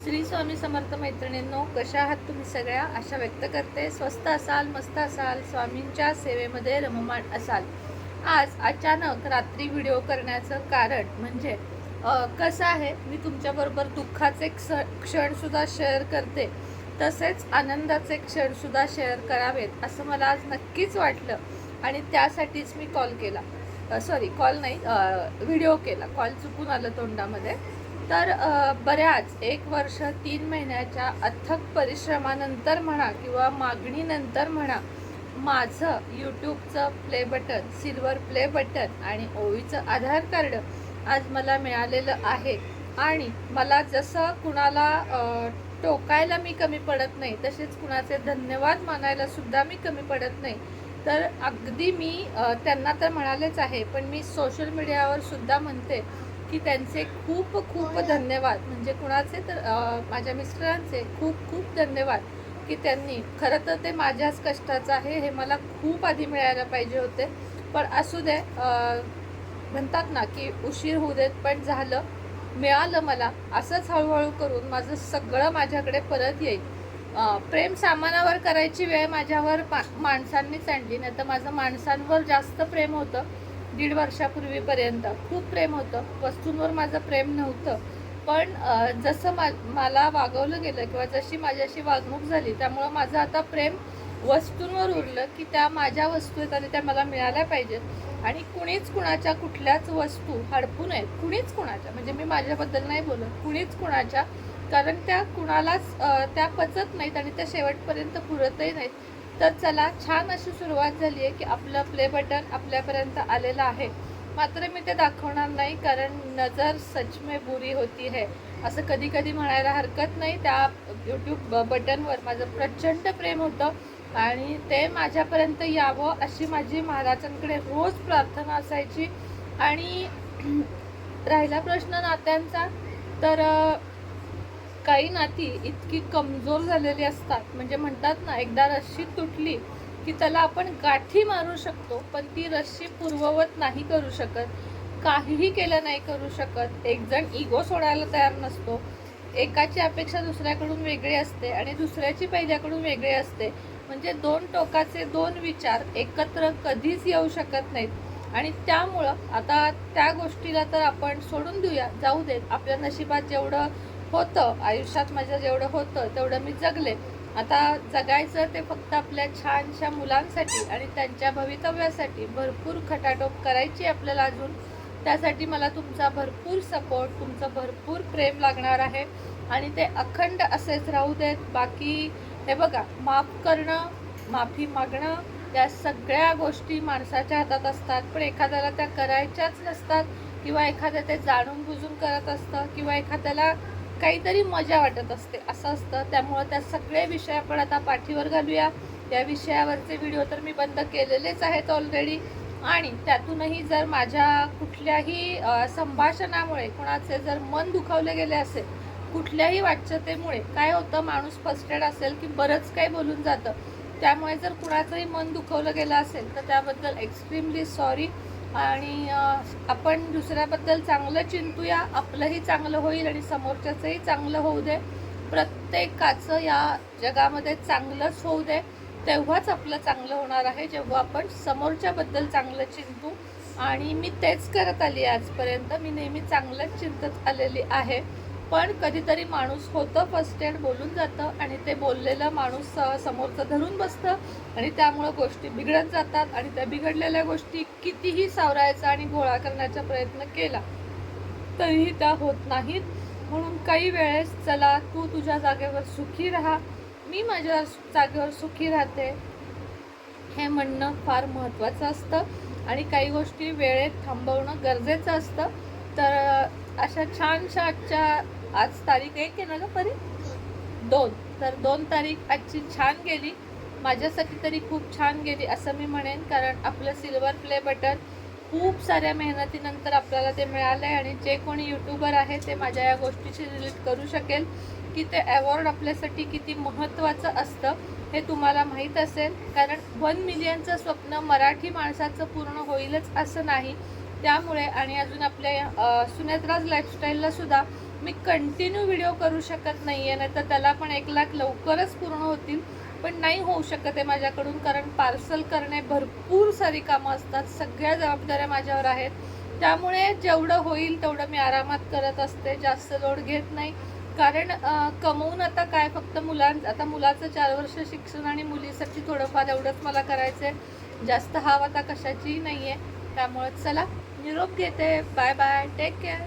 श्री स्वामी समर्थ मैत्रिणींनो कशा आहात तुम्ही सगळ्या? आशा व्यक्त करते. स्वस्त असाल मस्त असाल स्वामींच्या सेवेमध्ये रममाण असाल. आज अचानक रात्री व्हिडिओ करण्याचं कारण म्हणजे कसं आहे? मी तुमच्याबरोबर दुःखाचे क्ष क्षणसुद्धा शेअर करते. तसेच आनंदाचे क्षणसुद्धा शेअर करावेत असं मला आज नक्कीच वाटलं. आणि त्यासाठीच मी कॉल. केला सॉरी कॉल नाही व्हिडिओ केला. कॉल चुकून आलं तोंडामध्ये. तर बऱ्याच एक वर्ष तीन महिन्याच्या अथक परिश्रमानंतर म्हणा किंवा मागणीनंतर म्हणा माझं यूट्यूबचं play button silver play button आणि ओळीचं आधार कार्ड आज मला मिळालेलं आहे. आणि मला जसं कुणाला टोकायला मी कमी पडत नाही तसेच कुणाचे धन्यवाद मानायला सुद्धा मी कमी पडत नाही. तर अगदी मी त्यांना तर म्हणालेच आहे पण मी सोशल मीडियावर सुद्धा म्हणते की त्यांचे खूप खूप धन्यवाद. म्हणजे कुणाचे तर माझ्या मिस्टरांचे खूप खूप धन्यवाद की त्यांनी खरं तर ते माझ्याच कष्टाचं आहे हे मला खूप आधी मिळायला पाहिजे होते. पण असू दे म्हणतात ना की उशीर होऊ देत पण झालं मिळालं मला असंच हळूहळू करून माझं सगळं माझ्याकडे परत येईल. प्रेम सामानावर करायची वेळ माझ्यावर मा माणसांनीच आणली नाही तर माझं माणसांवर जास्त प्रेम होतं. दीड वर्षापूर्वीपर्यंत खूप प्रेम होतं. वस्तूंवर माझं प्रेम नव्हतं. पण जसं मा मला वागवलं गेलं किंवा जशी माझ्याशी वागणूक झाली त्यामुळं माझं आता प्रेम वस्तूंवर उरलं की त्या माझ्या वस्तू आहेत आणि त्या मला मिळाल्या पाहिजेत. आणि कुणीच कुणाच्या कुठल्याच वस्तू हडपू नयेत. कुणीच कुणाच्या म्हणजे मी माझ्याबद्दल नाही बोलत. कुणीच कुणाच्या कारण त्या कुणालाच त्या पचत नाहीत आणि त्या शेवटपर्यंत पुरतही नाहीत. तर चला छान अशी सुरुवात झाली आहे की आपलं प्ले बटन आपल्यापर्यंत आलेलं आहे. मात्र मी ते दाखवणार नाही कारण नजर सच में बुरी होती है. असं कधी कधी म्हणायला हरकत नाही. त्या यूट्यूब बटनवर माझं प्रचंड प्रेम होतं आणि ते माझ्यापर्यंत यावं अशी माझी महाराजांकडे रोज प्रार्थना असायची. आणि राहिला प्रश्न नात्यांचा तर काही नाती इतकी कमजोर झालेली असतात. म्हणजे म्हणतात ना एकदा रस्सी तुटली की त्याला आपण गाठी मारू शकतो पण ती रस्सी पूर्ववत नाही करू शकत. काहीही केलं नाही करू शकत. एकजण इगो सोडायला तयार नसतो. एकाची अपेक्षा दुसऱ्याकडून वेगळी असते आणि दुसऱ्याची पहिल्याकडून वेगळी असते. म्हणजे दोन टोकाचे दोन विचार एकत्र कधीच येऊ शकत नाहीत. आणि त्यामुळं आता त्या गोष्टीला तर आपण सोडून देऊया. जाऊ देत. आपल्या नशिबात जेवढं होतं. आयुष्यात माझं जेवढं होतं तेवढं मी जगले. आता जगायचं ते फक्त आपल्या छानशा मुलांसाठी आणि त्यांच्या भवितव्यासाठी. भरपूर खटाटोप करायची आपल्याला अजून. त्यासाठी मला तुमचा भरपूर सपोर्ट तुमचं भरपूर प्रेम लागणार आहे. आणि ते अखंड असेच राहू देत. बाकी हे बघा माफ करणं माफी मागणं या सगळ्या गोष्टी माणसाच्या हातात असतात. पण एखाद्याला त्या करायच्याच नसतात किंवा एखाद्या ते जाणून बुजून करत असतं किंवा एखाद्याला काहीतरी मजा वाटत असते. असं असतं. त्यामुळं त्या सगळे विषय आपण आता पाठीवर घालूया. या विषयावरचे व्हिडिओ तर मी बंद केलेलेच आहेत ऑलरेडी आणि त्यातूनही जर माझ्या कुठल्याही संभाषणामुळे कुणाचे जर मन दुखावले गेले असेल कुठल्याही वाच्यतेमुळे काय होतं माणूस फस्टेड असेल की बरंच काही बोलून जातं. त्यामुळे जर कुणाचंही मन दुखवलं गेलं असेल तर त्याबद्दल एक्स्ट्रीमली सॉरी आणि आपण दुसऱ्याबद्दल चांगलं चिंतूया आपलंही चांगलं होईल आणि समोरच्याचंही चांगलं होऊ दे. प्रत्येकाचं या जगामध्ये चांगलंच होऊ दे. तेव्हाच आपलं चांगलं होणार आहे जेव्हा आपण समोरच्याबद्दल चांगलं चिंतू. आणि मी तेच करत आली आजपर्यंत. मी नेहमी चांगलंच चिंतत आलेली आहे. पण कधीतरी माणूस होतं फर्स्ट एड बोलून जातं आणि ते बोललेलं माणूस समोरचं धरून बसतं आणि त्यामुळं गोष्टी बिघडत जातात आणि त्या बिघडलेल्या गोष्टी कितीही सावरायचा आणि गोळा करण्याचा प्रयत्न केला तरीही त्या होत नाहीत. म्हणून काही वेळेस चला तू तुझ्या जागेवर सुखी राहा मी माझ्या जागेवर सुखी राहते हे म्हणणं फार महत्त्वाचं असतं. आणि काही गोष्टी वेळेत थांबवणं गरजेचं असतं. तर अशा छानशा आजच्या आज तारीख एक आहे ना गं परी? दोन. तर दोन तारीख आजची छान गेली. माझ्यासाठी तरी खूप छान गेली असं मी म्हणेन कारण आपलं सिल्वर प्ले बटन खूप साऱ्या मेहनतीनंतर आपल्याला ते मिळालं आहे आणि जे कोणी यूट्यूबर आहे ते माझ्या या गोष्टीशी रिलेट करू शकेल की ते अवॉर्ड आपल्यासाठी किती महत्त्वाचं असतं हे तुम्हाला माहीत असेल. कारण वन मिलियनचं स्वप्न मराठी माणसाचं पूर्ण होईलच असं नाही. त्यामुळे आणि अजून आपल्या सुनेत्राज लाईफस्टाईलला सुद्धा मी कंटिन्यू व्हिडिओ करू शकत नाही आहे नाही तर त्याला पण एक लाख लवकरच पूर्ण होतील. पण नाही होऊ शकत आहे माझ्याकडून कारण पार्सल करणे भरपूर सारी कामं असतात सगळ्या जबाबदाऱ्या माझ्यावर आहेत. त्यामुळे जेवढं होईल तेवढं मी आरामात करत असते जास्त लोड घेत नाही. कारण कमवून आता काय फक्त मुलां आता मुलाचं चार वर्ष शिक्षण आणि मुलीसाठी थोडंफार एवढंच मला करायचं आहे जास्त हाव आता कशाचीही नाही आहे त्यामुळे चला निरोप घेते. Bye bye take care